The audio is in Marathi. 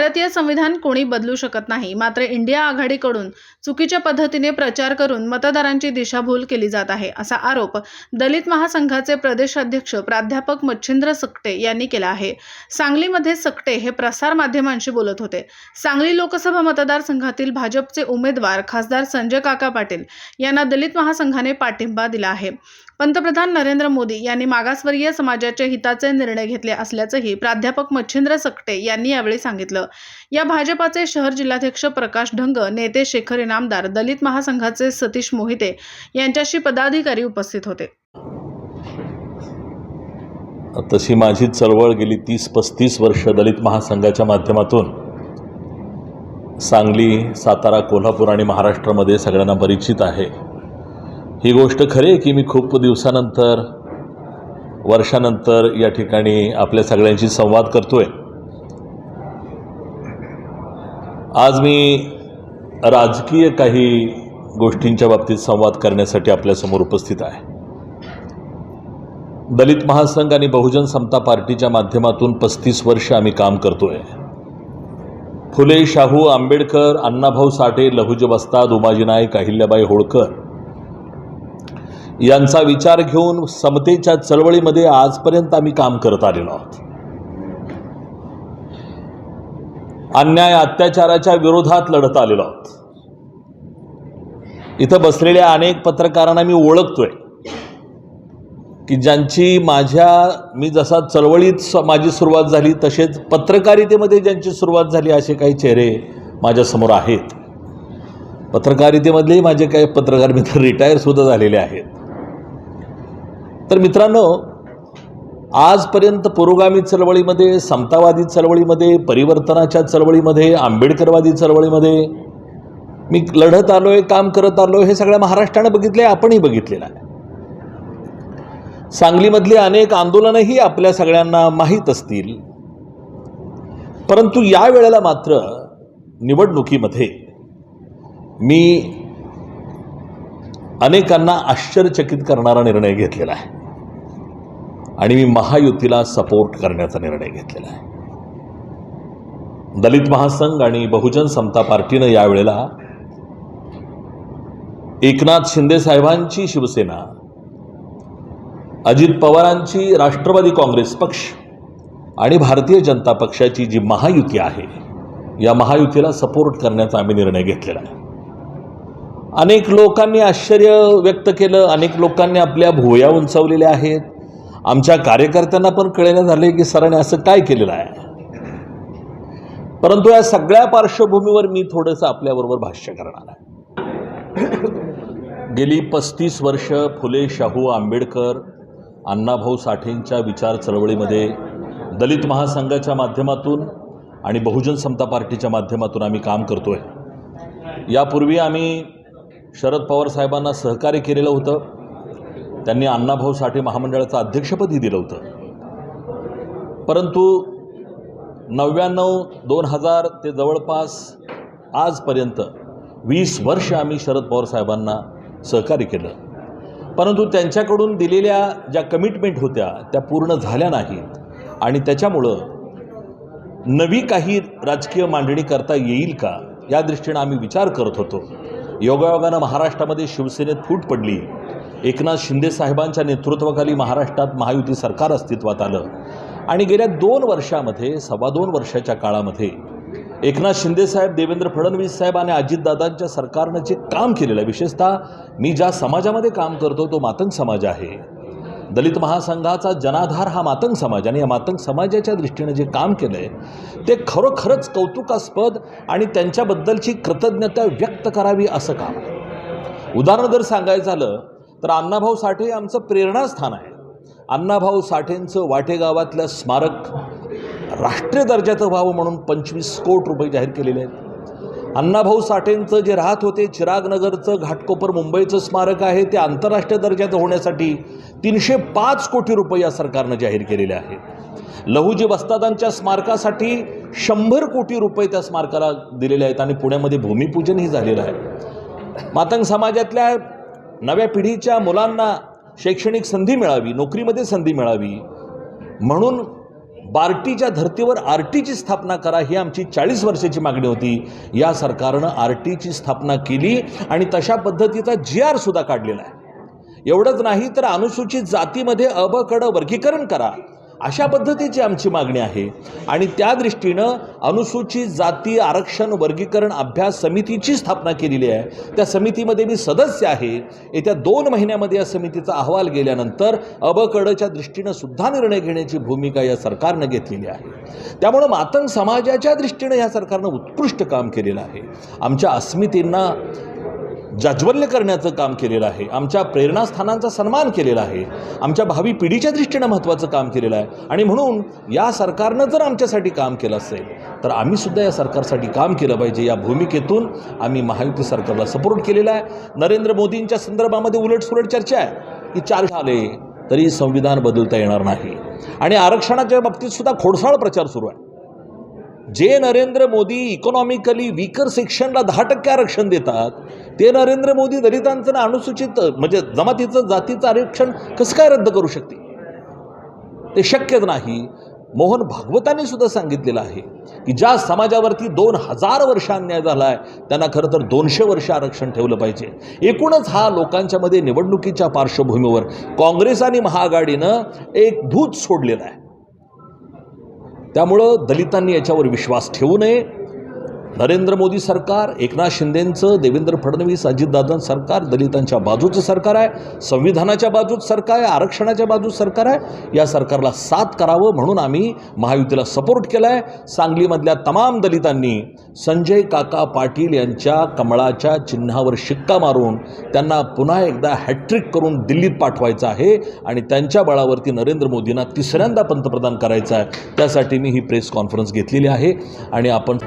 भारतीय संविधान कोणी बदलू शकत नाही. मात्र इंडिया आघाडीकडून चुकीच्या पद्धतीने प्रचार करून मतदारांची दिशाभूल केली जात आहे असा आरोप दलित महासंघाचे प्रदेशाध्यक्ष प्राध्यापक मच्छिंद्र सकटे यांनी केला आहे. सांगलीमध्ये सकटे हे प्रसार माध्यमांशी बोलत होते. सांगली लोकसभा मतदारसंघातील भाजपचे उमेदवार खासदार संजय काका पाटील यांना दलित महासंघाने पाठिंबा दिला आहे. पंतप्रधान नरेंद्र मोदी यांनी मागासवर्गीय समाजाच्या हिताचे निर्णय घेतले असल्याचंही प्राध्यापक मच्छिंद्र सकटे यांनी यावेळी सांगितलं. या भाजपाचे शहर जिल्हाध्यक्ष प्रकाश ढंग नेते शेखर इनामदार दलित महासंघाचे सतीश मोहिते यांच्याशी पदाधिकारी उपस्थित होते. तशी माझी चळवळ गेली तीस पस्तीस वर्ष दलित महासंघाच्या माध्यमातून. सांगली सातारा कोल्हापूर आणि महाराष्ट्रामध्ये सगळ्यांना परिचित आहे. ही गोष्ट खरी आहे की मी खूप दिवसानंतर वर्षानंतर या ठिकाणी आपल्या सगळ्यांशी संवाद करतोय. आज मी राजकीय काही गोष्टींच्या बाबतीत संवाद करण्यासाठी आपल्यासमोर उपस्थित आहे. दलित महासंघ आणि बहुजन समता पार्टीच्या माध्यमातून पस्तीस वर्ष आम्ही काम करतोय. फुले शाहू आंबेडकर अण्णाभाऊ साठे लहुज बस्ताद उमाजी नाईक अहिल्याबाई होळकर यांचा विचार घेऊन समतेच्या चळवळीमध्ये आजपर्यंत आम्ही काम करत आलेलो आहोत. अन्याय अत्याचाराच्या विरोधात लढत आलेलो आहोत. इथं बसलेल्या अनेक पत्रकारांना मी ओळखतोय की ज्यांची माझ्या मी जसा चळवळीत माझी सुरुवात झाली तसेच पत्रकारितेमध्ये ज्यांची सुरुवात झाली असे काही चेहरे माझ्यासमोर आहेत. पत्रकारितेमधलेही माझे काही पत्रकार मित्र रिटायरसुद्धा झालेले आहेत. तर मित्रांनो आजपर्यंत पुरोगामी चळवळीमध्ये समतावादी चळवळीमध्ये परिवर्तनाच्या चळवळीमध्ये आंबेडकरवादी चळवळीमध्ये मी लढत आलोय काम करत आलो आहे हे सगळ्या महाराष्ट्रानं बघितले आपणही बघितलेलं आहे. सांगलीमधली अनेक आंदोलनंही आपल्या सगळ्यांना माहीत असतील. परंतु या वेळेला मात्र निवडणुकीमध्ये मी अनेकांना आश्चर्यचकित करणारा निर्णय घेतलेला आहे. आणि मी महायुतीला सपोर्ट करण्याचा निर्णय घेतलेला आहे. दलित महासंघ आणि बहुजन समता पार्टीनं यावेळेला एकनाथ शिंदे साहेबांची शिवसेना अजित पवारांची राष्ट्रवादी काँग्रेस पक्ष आणि भारतीय जनता पक्षाची जी महायुती आहे या महायुतीला सपोर्ट करण्याचा आम्ही निर्णय घेतलेला आहे. अनेक लोकांनी आश्चर्य व्यक्त केलं अनेक लोकांनी आपल्या भुवया उंचावलेल्या आहेत. आमच्या कार्यकर्त्यांना पण कळेना झाले की सरांनी असं काय केलेलं आहे. परंतु या सगळ्या पार्श्वभूमीवर मी थोडंसं आपल्याबरोबर भाष्य करणार आहे. गेली पस्तीस वर्ष फुले शाहू आंबेडकर अण्णाभाऊ साठेंच्या विचार चळवळीमध्ये दलित महासंघाच्या माध्यमातून आणि बहुजन समता पार्टीच्या माध्यमातून आम्ही काम करतोय. यापूर्वी आम्ही शरद पवार साहेबांना सहकार्य केलेलं होतं. त्यांनी अण्णाभाऊ साठे महामंडळाचं अध्यक्षपदही दिलं होतं. परंतु नव्याण्णव दोन हजार ते जवळपास आजपर्यंत वीस वर्ष आम्ही शरद पवार साहेबांना सहकार्य केलं. परंतु त्यांच्याकडून दिलेल्या ज्या कमिटमेंट होत्या त्या पूर्ण झाल्या नाहीत. आणि त्याच्यामुळं नवी काही राजकीय मांडणी करता येईल का या दृष्टीनं आम्ही विचार करत होतो. योगायोगानं महाराष्ट्रामध्ये शिवसेनेत फूट पडली. एकनाथ शिंदे साहेबांच्या नेतृत्वाखाली महाराष्ट्रात महायुती सरकार अस्तित्वात आलं. आणि गेल्या दोन वर्षामध्ये सव्वा दोन वर्षाच्या काळामध्ये एकनाथ शिंदेसाहेब देवेंद्र फडणवीस साहेब आणि अजितदादांच्या सरकारनं जे काम केलेलं आहे विशेषतः मी ज्या समाजामध्ये काम करतो तो मातंग समाज आहे. दलित महासंघाचा जनाधार हा मातंग समाज आणि या मातंग समाजाच्या दृष्टीनं जे काम केलं आहे ते खरोखरच कौतुकास्पद आणि त्यांच्याबद्दलची कृतज्ञता व्यक्त करावी असं काम उदाहरण जर सांगायचं झालं तर अण्णाभाऊ साठे हे आमचं प्रेरणास्थान आहे. अण्णाभाऊ साठेंचं वाटेगावातलं स्मारक राष्ट्रीय दर्जाचं व्हावं म्हणून पंचवीस कोट रुपये जाहीर केलेले आहेत. अण्णाभाऊ साठेंचं जे राहत होते चिरागनगरचं घाटकोपर मुंबईचं स्मारक आहे ते आंतरराष्ट्रीय दर्जाचं होण्यासाठी तीनशे पाच कोटी रुपये या सरकारनं जाहीर केलेले आहे. लहूजी वस्तादांच्या स्मारकासाठी शंभर कोटी रुपये त्या स्मारकाला दिलेले आहेत आणि पुण्यामध्ये भूमिपूजनही झालेलं आहे. मातंग समाजातल्या नव्या पिढीच्या मुलांना शैक्षणिक संधी मिळावी नोकरीमध्ये संधी मिळावी म्हणून बार्टीच्या धर्तीवर आर टीची स्थापना करा ही आमची चाळीस वर्षाची मागणी होती. या सरकारनं आर टीची स्थापना केली आणि तशा पद्धतीचा जी आर सुद्धा काढलेला आहे. एवढंच नाही तर अनुसूचित जातीमध्ये अबकडं वर्गीकरण करा. अशा पद्धतीची आमची मागणी आहे. आणि त्या दृष्टीनं अनुसूचित जाती आरक्षण वर्गीकरण अभ्यास समितीची स्थापना केलेली आहे. त्या समितीमध्ये मी सदस्य आहे. येत्या दोन महिन्यामध्ये या समितीचा अहवाल गेल्यानंतर अबकडच्या दृष्टीनं सुद्धा निर्णय घेण्याची भूमिका या सरकारनं घेतलेली आहे. त्यामुळं मातंग समाजाच्या दृष्टीनं या सरकारनं उत्कृष्ट काम केलेलं आहे. आमच्या अस्मितींना जाज्वल्य करण्याचं काम केलेलं आहे. आमच्या प्रेरणास्थानांचा सन्मान केलेला आहे. आमच्या भावी पिढीच्या दृष्टीनं महत्त्वाचं काम केलेलं आहे. आणि म्हणून या सरकारनं जर आमच्यासाठी काम केलं असेल तर आम्ही सुद्धा या सरकारसाठी काम केलं पाहिजे. या भूमिकेतून आम्ही महायुती सरकारला सपोर्ट केलेला आहे. नरेंद्र मोदींच्या संदर्भामध्ये उलटसुलट चर्चा आहे की चार आले तरी संविधान बदलता येणार नाही. आणि आरक्षणाच्या बाबतीत सुद्धा खोडसाळ प्रचार सुरू आहे. जे नरेंद्र मोदी इकॉनॉमिकली वीकर सेक्शनला दहा टक्के आरक्षण देतात ते नरेंद्र मोदी दलितांचं ना अनुसूचित म्हणजे जमातीचं जातीचं आरक्षण कसं काय रद्द करू शकते ते शक्यच नाही. मोहन भागवतांनी सुद्धा सांगितलेलं आहे की ज्या समाजावरती दोन हजार वर्ष अन्याय झाला आहे त्यांना खरं तर दोनशे वर्ष आरक्षण ठेवलं पाहिजे. एकूणच हा लोकांच्यामध्ये निवडणुकीच्या पार्श्वभूमीवर काँग्रेस आणि महाआघाडीनं एक भूत सोडलेलं आहे. त्यामुळं दलितांनी याच्यावर विश्वास ठेवू नये. नरेंद्र मोदी सरकार एकनाथ शिंदेंचं देवेंद्र फडणवीस अजितदादा सरकार दलितांच्या बाजूचं सरकार आहे संविधानाच्या बाजूच सरकार आहे आरक्षणाच्या बाजूत सरकार आहे. या सरकारला साथ करावं म्हणून आम्ही महायुतीला सपोर्ट केला आहे सांगलीमधल्या तमाम दलितांनी संजय काका पाटील यांच्या कमळाच्या चिन्हावर शिक्का मारून त्यांना पुन्हा एकदा हॅट्रिक करून दिल्लीत पाठवायचं आहे आणि त्यांच्या बळावरती नरेंद्र मोदींना तिसऱ्यांदा पंतप्रधान करायचं आहे. त्यासाठी मी ही प्रेस कॉन्फरन्स घेतलेली आहे आणि आपण